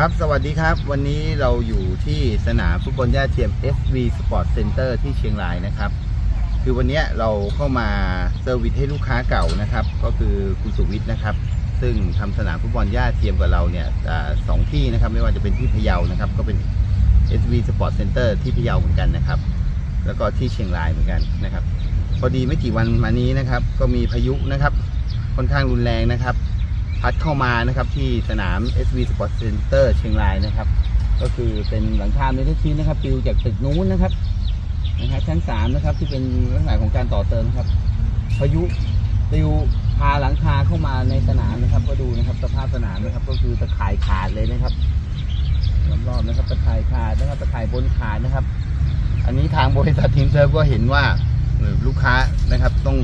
ครับ สวัสดีครับ วันนี้เราอยู่ที่สนามฟุตบอลย่าเทียม SV Sport Center ที่เชียงรายนะครับ คือวันนี้เราเข้ามาเซอร์วิสให้ลูกค้าเก่านะครับ ก็คือคุณสุวิทย์นะครับ ซึ่งทำสนามฟุตบอลย่าเทียมกับเราเนี่ยสองที่นะครับ ไม่ว่าจะเป็นที่พะเยานะครับ ก็เป็น SV Sport Center ที่พะเยาเหมือนกันนะครับ แล้วก็ที่เชียงรายเหมือนกันนะครับ พอดีไม่กี่วันมานี้นะครับ ก็มีพายุนะครับ ค่อนข้างรุนแรงนะครับ พัดเข้ามานะครับที่สนาม SV Sport Center เชียงรายนะครับ ก็คือเป็นหลังคาเมทัลชีทนะครับปิวจากตึกนู้นนะครับนะฮะชั้นสามนะครับที่เป็นลักษณะของการต่อเติมครับพายุปิวพาหลังคาเข้ามาในสนามนะครับ ก็ดูนะครับสภาพสนามนะครับ ก็คือตะข่ายขาดเลยนะครับรอบๆนะครับตะข่ายขาดนะครับตะข่ายบนขาดนะครับ อันนี้ทางบริษัททีมเซิร์ฟก็เห็นว่าลูกค้านะครับต้อง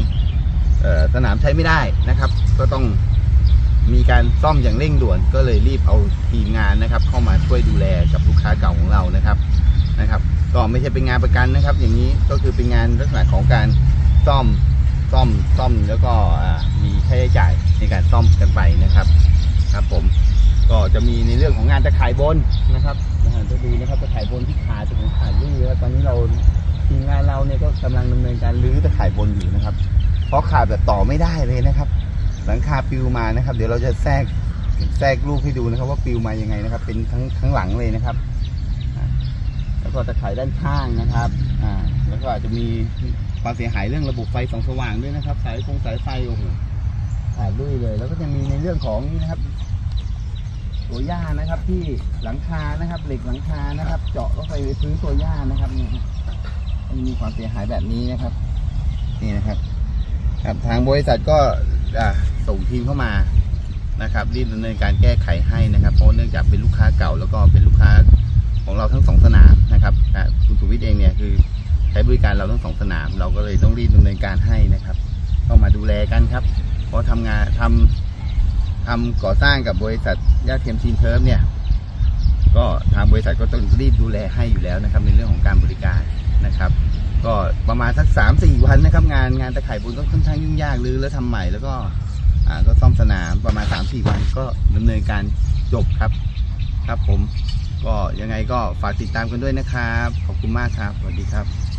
ออสนามใช้ไม่ได้นะครับ ก็ต้อง มีการซ่อมอย่างเร่งด่วน ก็เลยรีบเอาทีมงานนะครับ เข้ามาช่วยดูแลกับลูกค้าเก่าของเรานะครับนะครับก็ไม่ใช่เป็นงานประกันนะครับ อย่างนี้ก็คือเป็นงานลักษณะของการซ่อมซ่อมซ่อมแล้วก็มีค่าใช้จ่ายในการซ่อมกันไปนะครับครับผมก็จะมีในเรื่องของงานตะข่ายบนนะครับนะฮะจะดูนะครับตะข่ายบนที่ขาดจะของขาดรื้อแล้วตอนนี้เราทีมงานเราเนี่ยก็กำลังดำเนินการรื้อตะข่ายบนอยู่นะครับ เพราะขาดแบบต่อไม่ได้เลยนะครับ หลังคาปลิวมานะครับ เดี๋ยวเราจะแทรกแทรกรูปให้ดูนะครับ ว่าปลิวมายังไงนะครับ เป็นทั้งทั้งหลังเลยนะครับ แล้วก็ตะข่ายด้านข้างนะครับอ่าแล้วก็อาจจะมีความเสียหายเรื่องระบบไฟส่องสว่างด้วยนะครับ สายฟงสายไฟโอ้โหขาดลุยเลย แล้วก็จะมีในเรื่องของนี่นะครับตัวหญ้านะครับที่หลังคานะครับ เหล็กหลังคานะครับ เจาะเข้าไปในพื้นตัวหญ้านะครับนี่มันมีความเสียหายแบบนี้นะครับ นี่นะครับ ครับทางบริษัทก็อ่า ส่งทีมเข้ามานะครับรีบดำเนินการแก้ไขให้นะครับ เพราะเนื่องจากเป็นลูกค้าเก่าแล้วก็เป็นลูกค้าของเราทั้งสองสนามนะครับคุณสุวิทย์เองเนี่ยคือใช้บริการเราทั้งสองสนาม เราก็เลยต้องรีบดำเนินการให้นะครับเข้ามาดูแลกันครับ เพราะทำงานทำทำก่อสร้างกับบริษัทยาเทียมทีมเทิร์ฟเนี่ยก็ทางบริษัทก็ต้องรีบดูแลให้อยู่แล้วนะครับ ในเรื่องของการบริการนะครับ ก็ประมาณสักสามสี่วันนะครับ งานงานตะไคร่บุญก็ค่อนข้างยุ่งยากรื้อแล้วทำใหม่แล้วก็ ก็ซ่อมสนามประมาณสามสี่วันก็ดำเนินการจบครับ ครับผมก็ยังไงก็ฝากติดตามกันด้วยนะครับ ขอบคุณมากครับ สวัสดีครับ